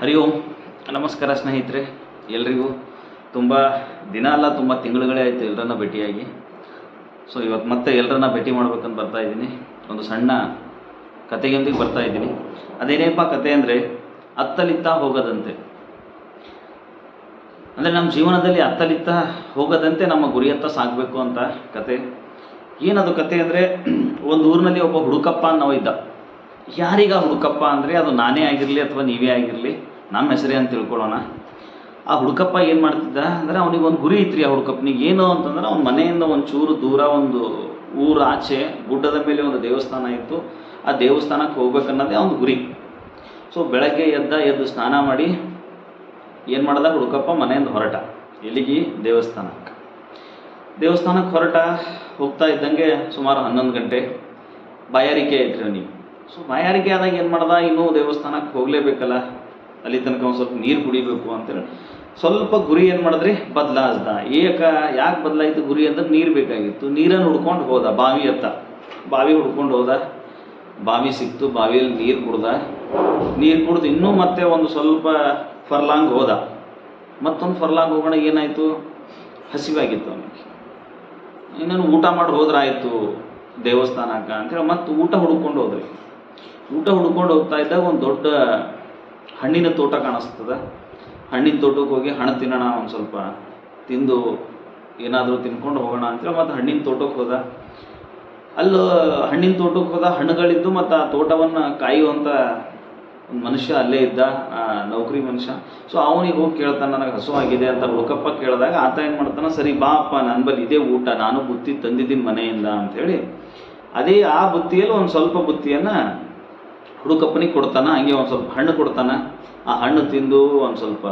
ಹರಿ ಓಂ ನಮಸ್ಕಾರ ಸ್ನೇಹಿತರೆ, ಎಲ್ರಿಗೂ ತುಂಬ ದಿನ ಅಲ್ಲ, ತುಂಬ ತಿಂಗಳುಗಳೇ ಆಯಿತು ಎಲ್ಲರನ್ನ ಭೇಟಿಯಾಗಿ. ಸೊ ಇವತ್ತು ಮತ್ತೆ ಎಲ್ಲರನ್ನ ಭೇಟಿ ಮಾಡ್ಬೇಕಂತ ಬರ್ತಾ ಇದ್ದೀನಿ. ಒಂದು ಸಣ್ಣ ಕತೆಯೊಂದಿಗೆ ಬರ್ತಾ ಇದ್ದೀನಿ. ಅದೇನೇಪ್ಪ ಕತೆ ಅಂದರೆ, ಅತ್ತಲಿತ್ತ ಹೋಗದಂತೆ. ಅಂದರೆ ನಮ್ಮ ಜೀವನದಲ್ಲಿ ಅತ್ತಲಿತ್ತ ಹೋಗದಂತೆ ನಮ್ಮ ಗುರಿಯತ್ತ ಸಾಗಬೇಕು ಅಂತ ಕತೆ ಏನದು ಕತೆ ಅಂದರೆ, ಒಂದು ಊರಿನಲ್ಲಿ ಒಬ್ಬ ಹುಡುಕಪ್ಪ ಅನ್ನೋ ಇದ್ದ. ಯಾರೀಗ ಹುಡುಕಪ್ಪ ಅಂದರೆ ಅದು ನಾನೇ ಆಗಿರಲಿ ಅಥವಾ ನೀವೇ ಆಗಿರಲಿ, ನಮ್ಮ ಹೆಸರೇ ಅಂತ ತಿಳ್ಕೊಳ್ಳೋಣ. ಆ ಹುಡುಕಪ್ಪ ಏನು ಮಾಡ್ತಿದ್ದ ಅಂದರೆ ಅವನಿಗೆ ಒಂದು ಗುರಿ ಇತ್ರಿ ಆ ಹುಡುಕಪ್ಪನಿಗೆ. ಏನು ಅಂತಂದ್ರೆ ಅವ್ನ ಮನೆಯಿಂದ ಒಂದು ಚೂರು ದೂರ ಒಂದು ಊರು ಆಚೆ, ಗುಡ್ಡದ ಮೇಲೆ ಒಂದು ದೇವಸ್ಥಾನ ಇತ್ತು. ಆ ದೇವಸ್ಥಾನಕ್ಕೆ ಹೋಗ್ಬೇಕನ್ನೋದೇ ಅವನ ಗುರಿ. ಸೊ ಬೆಳಗ್ಗೆ ಎದ್ದ, ಎದ್ದು ಸ್ನಾನ ಮಾಡಿ ಏನು ಮಾಡ್ದ ಹುಡುಕಪ್ಪ ಮನೆಯಿಂದ ಹೊರಟ. ಎಲ್ಲಿಗೆ? ದೇವಸ್ಥಾನಕ್ಕೆ ದೇವಸ್ಥಾನಕ್ಕೆ ಹೊರಟ, ಹೋಗ್ತಾ ಇದ್ದಂಗೆ ಸುಮಾರು ಹನ್ನೊಂದು ಗಂಟೆ. ಬಾಯಾರಿಕೆ ಐತ್ರಿ ಅವನಿಗೆ. ಸೊ ಬಾಯಾರಿಕೆ ಆದಾಗ ಏನು ಮಾಡ್ದ? ಇನ್ನೂ ದೇವಸ್ಥಾನಕ್ಕೆ ಹೋಗಲೇಬೇಕಲ್ಲ. ಅಲ್ಲಿ ತನಕ ಒಂದು ಸ್ವಲ್ಪ ನೀರು ಕುಡಿಬೇಕು ಅಂತೇಳಿ ಸ್ವಲ್ಪ ಗುರಿ ಏನು ಮಾಡಿದ್ರಿ? ಬದಲಾಯಿಸ್ದ ಏಕ, ಯಾಕೆ ಬದಲಾಯಿತು ಗುರಿ ಅಂದ್ರೆ ನೀರು ಬೇಕಾಗಿತ್ತು. ನೀರನ್ನು ಹುಡ್ಕೊಂಡು ಹೋದ, ಬಾವಿ ಹತ್ತ ಬಾವಿ ಹುಡ್ಕೊಂಡು ಹೋದ. ಬಾವಿ ಸಿಕ್ತು, ಬಾವಿಯಲ್ಲಿ ನೀರು ಕುಡ್ದ. ನೀರು ಕುಡ್ದು ಇನ್ನೂ ಮತ್ತೆ ಒಂದು ಸ್ವಲ್ಪ ಫರ್ಲಾಂಗ್ ಹೋದ. ಮತ್ತೊಂದು ಫರ್ಲಾಂಗ್ ಹೋಗೋಣ ಏನಾಯಿತು? ಹಸಿವಾಗಿತ್ತು ಅವನಿಗೆ. ಇನ್ನೇನು ಊಟ ಮಾಡಿ ಹೋದ್ರಾಯಿತು ದೇವಸ್ಥಾನಕ್ಕೆ ಅಂತೇಳಿ ಮತ್ತೆ ಊಟ ಹುಡ್ಕೊಂಡು ಹೋದ್ರಿ. ಊಟ ಹುಡ್ಕೊಂಡು ಹೋಗ್ತಾ ಇದ್ದಾಗ ಒಂದು ದೊಡ್ಡ ಹಣ್ಣಿನ ತೋಟ ಕಾಣಿಸ್ತದೆ. ಹಣ್ಣಿನ ತೋಟಕ್ಕೆ ಹೋಗಿ ಹಣ್ಣು ತಿನ್ನೋಣ, ಒಂದು ಸ್ವಲ್ಪ ತಿಂದು ಏನಾದರೂ ತಿನ್ಕೊಂಡು ಹೋಗೋಣ ಅಂತೇಳಿ ಮತ್ತು ಹಣ್ಣಿನ ತೋಟಕ್ಕೆ ಹೋದ. ಅಲ್ಲಿ, ಹಣ್ಣಿನ ತೋಟಕ್ಕೆ ಹೋದ ಹಣ್ಣುಗಳಿದ್ದು ಮತ್ತು ಆ ತೋಟವನ್ನು ಕಾಯುವಂಥ ಒಂದು ಮನುಷ್ಯ ಅಲ್ಲೇ ಇದ್ದ ನೌಕರಿ ಮನುಷ್ಯ. ಸೊ ಅವನಿಗೆ ಹೋಗಿ ಕೇಳ್ತಾನೆ, ನನಗೆ ಹಸುವಾಗಿದೆ ಅಂತ ಹುಡುಕಪ್ಪ ಕೇಳಿದಾಗ ಆತ ಏನು ಮಾಡ್ತಾನೆ, ಸರಿ ಬಾ ಅಪ್ಪ ನನ್ನ ಬಳಿ ಇದೇ ಊಟ, ನಾನು ಬುತ್ತಿ ತಂದಿದ್ದೀನಿ ಮನೆಯಿಂದ ಅಂಥೇಳಿ ಅದೇ ಆ ಬುತ್ತಿಯಲ್ಲಿ ಒಂದು ಸ್ವಲ್ಪ ಬುತ್ತಿಯನ್ನು ಹುಡುಕಪ್ಪನಿಗೆ ಕೊಡ್ತಾನೆ, ಹಂಗೆ ಒಂದು ಸ್ವಲ್ಪ ಹಣ್ಣು ಕೊಡ್ತಾನೆ. ಆ ಹಣ್ಣು ತಿಂದು ಒಂದು ಸ್ವಲ್ಪ,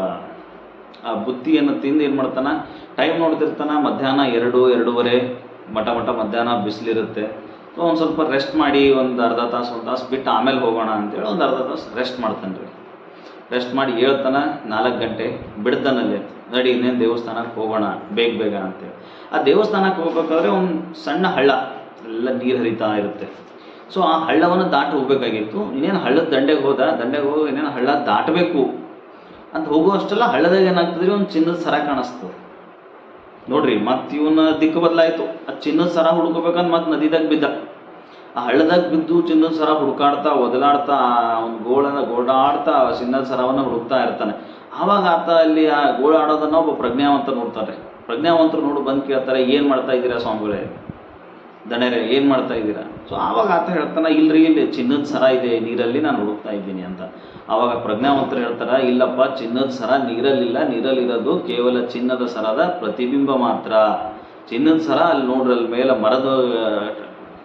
ಆ ಬುತ್ತಿಯನ್ನು ತಿಂದು ಏನು ಮಾಡ್ತಾನೆ ಟೈಮ್ ನೋಡ್ತಿರ್ತಾನೆ, ಮಧ್ಯಾಹ್ನ ಎರಡು, ಎರಡೂವರೆ ಮಟ ಮಟ ಮಧ್ಯಾಹ್ನ ಬಿಸಿಲಿರುತ್ತೆ. ಸೊ ಒಂದು ಸ್ವಲ್ಪ ರೆಸ್ಟ್ ಮಾಡಿ ಒಂದು ಅರ್ಧ ತಾಸು, ಒಂದು ತಾಸು ಬಿಟ್ಟು ಆಮೇಲೆ ಹೋಗೋಣ ಅಂತೇಳಿ ಒಂದು ಅರ್ಧ ತಾಸು ರೆಸ್ಟ್ ಮಾಡ್ತಾನೆ ರೀ. ರೆಸ್ಟ್ ಮಾಡಿ ಹೇಳ್ತಾನೆ, ನಾಲ್ಕು ಗಂಟೆ ಬಿಡ್ತಾನಲ್ಲಿ, ನಡಿ ಇನ್ನೇನು ದೇವಸ್ಥಾನಕ್ಕೆ ಹೋಗೋಣ, ಬೇಗ ಬೇಗ ಅಂತೇಳಿ. ಆ ದೇವಸ್ಥಾನಕ್ಕೆ ಹೋಗ್ಬೇಕಾದ್ರೆ ಒಂದು ಸಣ್ಣ ಹಳ್ಳ, ಎಲ್ಲ ನೀರು ಹರಿತಾ ಇರುತ್ತೆ. ಸೊ ಆ ಹಳ್ಳವನ್ನು ದಾಟಿ ಹೋಗಬೇಕಾಗಿತ್ತು. ಇನ್ನೇನು ಹಳ್ಳದ ದಂಡೆಗೆ ಹೋದ? ದಂಡೆಗೆ ಹೋಗಿ ಇನ್ನೇನು ಹಳ್ಳ ದಾಟಬೇಕು? ಅಂತ ಹೋಗುವಷ್ಟೆಲ್ಲ ಹಳ್ಳದಾಗ ಏನಾಗ್ತದ್ರಿ ಒಂದು ಚಿನ್ನದ ಸರ ಕಾಣಿಸ್ತದೆ ನೋಡ್ರಿ, ಮತ್ತೆ ಇವನ ದಿಕ್ಕು ಬದಲಾಯಿತು. ಆ ಚಿನ್ನದ ಸರ ಹುಡ್ಕೋಬೇಕಂತ ಮತ್ತೆ ನದಿದಾಗ ಬಿದ್ದ. ಆ ಹಳ್ಳದಾಗ ಬಿದ್ದು ಚಿನ್ನದ ಸರ ಹುಡುಕಾಡ್ತಾ, ಒದಲಾಡ್ತಾ ಒಂದು ಗೋಳನ್ನು ಗೋಡಾಡ್ತಾ ಚಿನ್ನದ ಸರವನ್ನು ಹುಡುಕ್ತಾ ಇರ್ತಾನೆ. ಆವಾಗ ಆತ ಅಲ್ಲಿ ಆ ಗೋಳಾಡೋದನ್ನ ಒಬ್ಬ ಪ್ರಜ್ಞಾವಂತ ನೋಡ್ತಾರೆ ಪ್ರಜ್ಞಾವಂತರು ನೋಡು ಬಂದು ಕೇಳ್ತಾರೆ, ಏನು ಮಾಡ್ತಾ ಇದ್ದೀರಾ ಸ್ವಾಮಿಗಳೇ? ದಣೆರೆ ಏನು ಮಾಡ್ತಾ ಇದ್ದೀರಾ? ಸೊ ಆವಾಗ ಆತ ಹೇಳ್ತಾನೆ ಇಲ್ಲರಿ ಇಲ್ಲಿ ಚಿನ್ನದ ಸರ ಇದೆ, ನೀರಲ್ಲಿ ನಾನು ಹುಡುಕ್ತಾ ಇದ್ದೀನಿ ಅಂತ. ಆವಾಗ ಪ್ರಜ್ಞಾವಂತರು ಹೇಳ್ತಾರೆ, ಇಲ್ಲಪ್ಪ, ಚಿನ್ನದ ಸರ ನೀರಲ್ಲಿಲ್ಲ, ನೀರಲ್ಲಿರೋದು ಕೇವಲ ಚಿನ್ನದ ಸರದ ಪ್ರತಿಬಿಂಬ ಮಾತ್ರ. ಚಿನ್ನದ ಸರ ಅಲ್ಲಿ ನೋಡ್ರಿ ಮೇಲೆ ಮರದ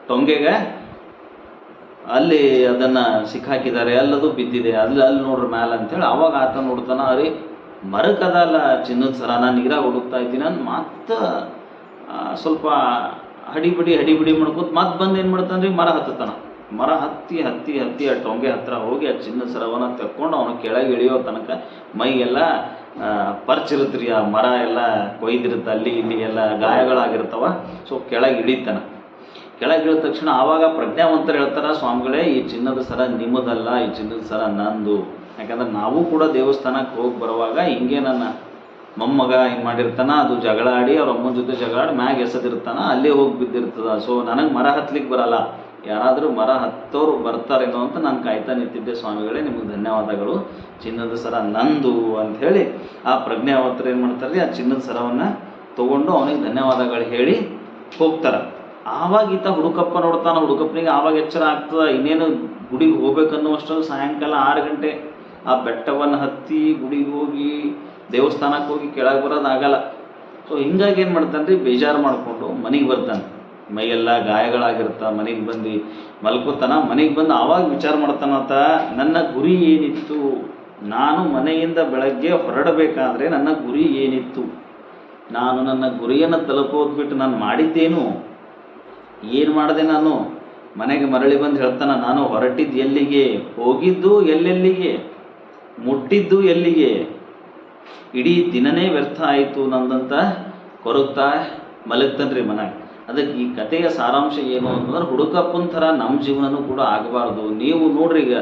ಟೊಂಗೆಗೆ ಅಲ್ಲಿ ಅದನ್ನ ಸಿಕ್ಕಾಕಿದ್ದಾರೆ, ಅಲ್ಲದು ಬಿದ್ದಿದೆ, ಅಲ್ಲಿ ಅಲ್ಲಿ ನೋಡ್ರಿ ಮ್ಯಾಲ ಅಂತೇಳಿ ಅವಾಗ ಆತ ನೋಡ್ತಾನೆ, ಅರಿ ಮರಕ್ಕದಲ್ಲ ಚಿನ್ನದ ಸರ ನಾನು ನೀರಾಗ ಹುಡುಕ್ತಾ ಇದ್ದೀನಿ ಅಂತ ಮತ್ತೆ ಸ್ವಲ್ಪ ಹಡಿಬಿಡಿ ಹಡಿಬಿಡಿ ಮಾಡ್ಕೋತ ಮತ್ತೆ ಬಂದು ಏನು ಮಾಡ್ತಾನೆ ಮರ ಹತ್ತತಾನ ಮರ ಹತ್ತಿ ಹತ್ತಿ ಹತ್ತಿ ಆ ಟೊಂಗೆ ಹತ್ರ ಹೋಗಿ ಆ ಚಿನ್ನ ಸರವನ್ನು ತೆಕ್ಕೊಂಡು ಅವನು ಕೆಳಗೆ ಇಳಿಯೋ ತನಕ ಮೈಗೆಲ್ಲ ಆ, ಪರ್ಚ್ ರೀ. ಆ ಮರ ಎಲ್ಲ ಕೊಯ್ದಿರುತ್ತೆ ಅಲ್ಲಿ ಇಲ್ಲಿ ಎಲ್ಲ ಗಾಯಗಳಾಗಿರ್ತಾವ. ಸೊ ಕೆಳಗೆ ಇಳಿತಾನ. ಕೆಳಗೆ ಇಳಿದ ತಕ್ಷಣ ಆವಾಗ ಪ್ರಜ್ಞಾವಂತರು ಹೇಳ್ತಾರ ಸ್ವಾಮಿಗಳೇ ಈ ಚಿನ್ನದ ಸರ ನಿಮ್ಮದಲ್ಲ ಈ ಚಿನ್ನದ ಸರ ನಂದು. ಯಾಕಂದ್ರೆ ನಾವು ಕೂಡ ದೇವಸ್ಥಾನಕ್ಕೆ ಹೋಗಿ ಬರುವಾಗ ಹಿಂಗೆ ನನ್ನ ಮೊಮ್ಮಗ ಹಿಂಗೆ ಮಾಡಿರ್ತಾನ, ಅದು ಜಗಳ ಆಡಿ ಅವ್ರ ಅಮ್ಮನ ಜೊತೆ ಜಗಳ ಆಡಿ ಮ್ಯಾಗ ಎಸೆದಿರ್ತಾನ, ಅಲ್ಲೇ ಹೋಗಿ ಬಿದ್ದಿರ್ತದ. ಸೊ ನನಗೆ ಮರ ಹತ್ಲಿಕ್ಕೆ ಬರಲ್ಲ. ಯಾರಾದರೂ ಮರ ಹತ್ತೋರು ಬರ್ತಾರೇನೋ ಅಂತ ನಾನು ಕಾಯ್ತಾ ನಿಂತಿದ್ದೆ ಸ್ವಾಮಿಗಳೇ, ನಿಮಗೆ ಧನ್ಯವಾದಗಳು. ಚಿನ್ನದ ಸರ ನಂದು ಅಂತ ಹೇಳಿ ಆ ಪ್ರಜ್ಞಾವತ್ರ ಏನು ಮಾಡ್ತಾರೆ ಆ ಚಿನ್ನದ ಸರವನ್ನು ತಗೊಂಡು ಅವನಿಗೆ ಧನ್ಯವಾದಗಳು ಹೇಳಿ ಹೋಗ್ತಾರೆ. ಆವಾಗ ಈತ ಹುಡುಕಪ್ಪ ನೋಡ್ತಾನೆ, ಹುಡುಕಪ್ಪನಿಗೆ ಆವಾಗ ಎಚ್ಚರ ಆಗ್ತದ, ಇನ್ನೇನು ಗುಡಿಗೆ ಹೋಗ್ಬೇಕನ್ನುವಷ್ಟರಲ್ಲಿ ಸಾಯಂಕಾಲ ಆರು ಗಂಟೆ. ಆ ಬೆಟ್ಟವನ್ನು ಹತ್ತಿ ಗುಡಿಗೆ ಹೋಗಿ ದೇವಸ್ಥಾನಕ್ಕೆ ಹೋಗಿ ಕೆಳಗೆ ಬರೋದಾಗಲ್ಲ ಸೊ ಹಿಂಗಾಗಿ ಏನು ಮಾಡ್ತಾನೆ ರೀ ಬೇಜಾರು ಮಾಡಿಕೊಂಡು ಮನೆಗೆ ಬರ್ತಾನೆ. ಮೈಯೆಲ್ಲ ಗಾಯಗಳಾಗಿರ್ತ, ಮನೆಗೆ ಬಂದು ಮಲ್ಕೋತಾನ. ಮನೆಗೆ ಬಂದು ಆವಾಗ ವಿಚಾರ ಮಾಡ್ತಾನಂತ ನನ್ನ ಗುರಿ ಏನಿತ್ತು? ನಾನು ಮನೆಯಿಂದ ಬೆಳಗ್ಗೆ ಹೊರಡಬೇಕಾದ್ರೆ ನನ್ನ ಗುರಿ ಏನಿತ್ತು? ನಾನು ನನ್ನ ಗುರಿಯನ್ನು ತಲುಪೋದ್ಬಿಟ್ಟು ನಾನು ಮಾಡಿದ್ದೇನು? ಏನು ಮಾಡಿದೆ ನಾನು? ಮನೆಗೆ ಮರಳಿ ಬಂದು ಹೇಳ್ತಾನ, ನಾನು ಹೊರಟಿದ್ದು ಎಲ್ಲಿಗೆ? ಹೋಗಿದ್ದು ಎಲ್ಲೆಲ್ಲಿಗೆ? ಮುಟ್ಟಿದ್ದು ಎಲ್ಲಿಗೆ? ಇಡೀ ದಿನನೇ ವ್ಯರ್ಥ ಆಯಿತು ನಂದಂತ ಕೊರಗ್ತಾ ಮಲಗ್ತಾನ್ರಿ ಮನ್ಯಾಗ. ಅದಕ್ಕೆ ಈ ಕಥೆಯ ಸಾರಾಂಶ ಏನು ಅಂತಂದ್ರೆ ಹುಡುಕಪ್ಪನ ಥರ ನಮ್ಮ ಜೀವನನೂ ಕೂಡ ಆಗಬಾರ್ದು. ನೀವು ನೋಡ್ರಿ ಈಗ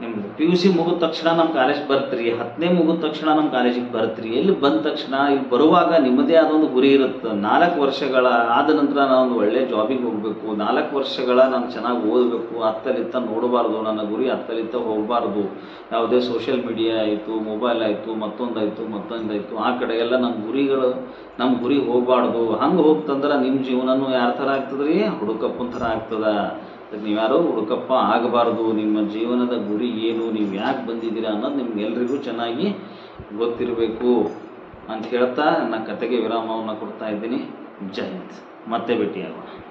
ನಿಮ್ದು. ಪಿ ಯು ಸಿ ಮುಗಿದ ತಕ್ಷಣ ನಮ್ಮ ಕಾಲೇಜ್ ಬರ್ತೀರಿ. ಹತ್ತನೇ ಮುಗಿದ ತಕ್ಷಣ ನಮ್ಮ ಕಾಲೇಜಿಗೆ ಬರ್ತೀರಿ. ಎಲ್ಲಿ ಬಂದ ತಕ್ಷಣ ಇಲ್ಲಿ ಬರುವಾಗ ನಿಮ್ಮದೇ ಆದ ಒಂದು ಗುರಿ ಇರುತ್ತೆ ನಾಲ್ಕು ವರ್ಷಗಳ ಆದ ನಂತರ ನಾನು ಒಂದು ಒಳ್ಳೆ ಜಾಬಿಗೆ ಹೋಗಬೇಕು. ನಾಲ್ಕು ವರ್ಷಗಳ ನಾನು ಚೆನ್ನಾಗಿ ಓದಬೇಕು. ಅತ್ತಲಿತ್ತ ನೋಡಬಾರ್ದು. ನನ್ನ ಗುರಿ ಅತ್ತಲಿತ್ತ ಹೋಗಬಾರ್ದು. ಯಾವುದೇ ಸೋಷಿಯಲ್ ಮೀಡಿಯಾ ಆಯಿತು ಮೊಬೈಲ್ ಆಯಿತು, ಮತ್ತೊಂದಾಯಿತು ಮತ್ತೊಂದಾಯಿತು. ಆ ಕಡೆ ಎಲ್ಲ ನಮ್ಮ ಗುರಿಗಳು ನಮ್ಮ ಗುರಿ ಹೋಗಬಾರ್ದು. ಹಂಗೆ ಹೋಗ್ತಂದ್ರೆ ನಿಮ್ಮ ಜೀವನನೂ ಯಾರ ಥರ ಆಗ್ತದ್ರಿ? ಹುಡುಕಪ್ಪನ ಥರ ಆಗ್ತದ. ನೀವ್ಯಾರೋ ಹುಡುಕಪ್ಪ ಆಗಬಾರ್ದು, ನಿಮ್ಮ ಜೀವನದ ಗುರಿ ಏನು, ನೀವು ಯಾಕೆ ಬಂದಿದ್ದೀರಾ ಅನ್ನೋದು ನಿಮ್ಗೆಲ್ರಿಗೂ ಚೆನ್ನಾಗಿ ಗೊತ್ತಿರಬೇಕು ಅಂತ ಹೇಳ್ತಾ ನನ್ನ ಕತೆಗೆ ವಿರಾಮವನ್ನು ಕೊಡ್ತಾ ಇದ್ದೀನಿ. ಜೈ ಹಿಂದ್. ಮತ್ತೆ ಭೇಟಿಯಾಗೋಣ.